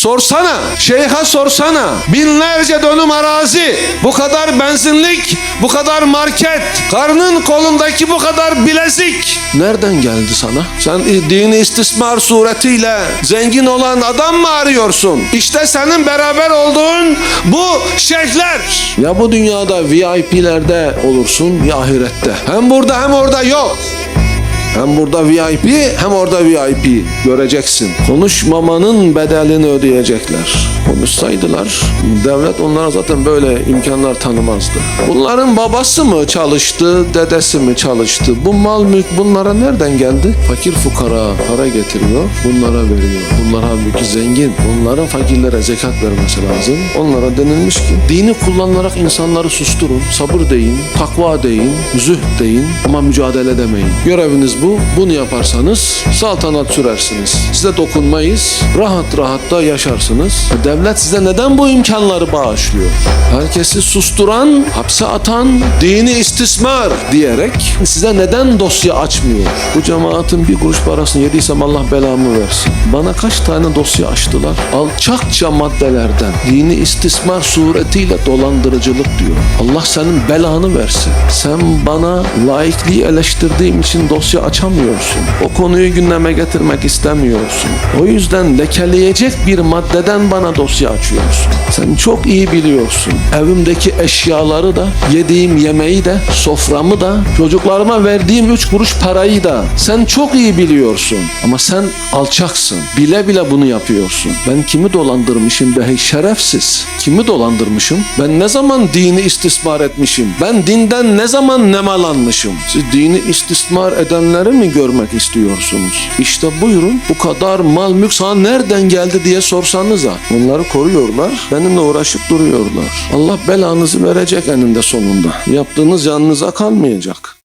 Sorsana, şeyha sorsana. Binlerce dönüm arazi, bu kadar benzinlik, bu kadar market, karnın kolundaki bu kadar bilezik. Nereden geldi sana? Sen dini istismar suretiyle zengin olan adam mı arıyorsun? İşte senin beraber olduğun bu şeyhler. Ya bu dünyada VIP'lerde olursun ya ahirette. Hem burada hem orada yok. Hem burada VIP hem orada VIP göreceksin. Konuşmamanın bedelini ödeyecekler. Konuşsaydılar devlet onlara zaten böyle imkanlar tanımazdı. Bunların babası mı çalıştı, dedesi mi çalıştı? Bu mal mülk bunlara nereden geldi? Fakir fukara para getiriyor, bunlara veriyor. Bunlar halbuki zengin. Bunların fakirlere zekat vermesi lazım. Onlara denilmiş ki dini kullanılarak insanları susturun, sabır deyin, takva deyin, zühd deyin ama mücadele demeyin. Göreviniz bu. Bunu yaparsanız saltanat sürersiniz. Size dokunmayız. Rahat rahat da yaşarsınız. Devlet size neden bu imkanları bağışlıyor? Herkesi susturan, hapse atan, dini istismar diyerek size neden dosya açmıyor? Bu cemaatin bir kuruş parasını yediysem Allah belamı versin. Bana kaç tane dosya açtılar? Alçakça maddelerden, dini istismar suretiyle dolandırıcılık diyor. Allah senin belanı versin. Sen bana laikliği eleştirdiğim için dosya açamıyorsun. O konuyu gündeme getirmek istemiyorsun. O yüzden lekeleyecek bir maddeden bana dosya açıyorsun. Sen çok iyi biliyorsun. Evimdeki eşyaları da, yediğim yemeği de, soframı da, çocuklarıma verdiğim üç kuruş parayı da sen çok iyi biliyorsun. Ama sen alçaksın. Bile bile bunu yapıyorsun. Ben kimi dolandırmışım be hey şerefsiz? Kimi dolandırmışım? Ben ne zaman dini istismar etmişim? Ben dinden ne zaman nemalanmışım? Siz dini istismar edenleri mi görmek istiyorsunuz? İşte buyurun bu kadar mal mülk sana nereden geldi diye sorsanıza. Onları koruyorlar. Benimle uğraşıp duruyorlar. Allah belanızı verecek eninde sonunda. Yaptığınız yanınıza kalmayacak.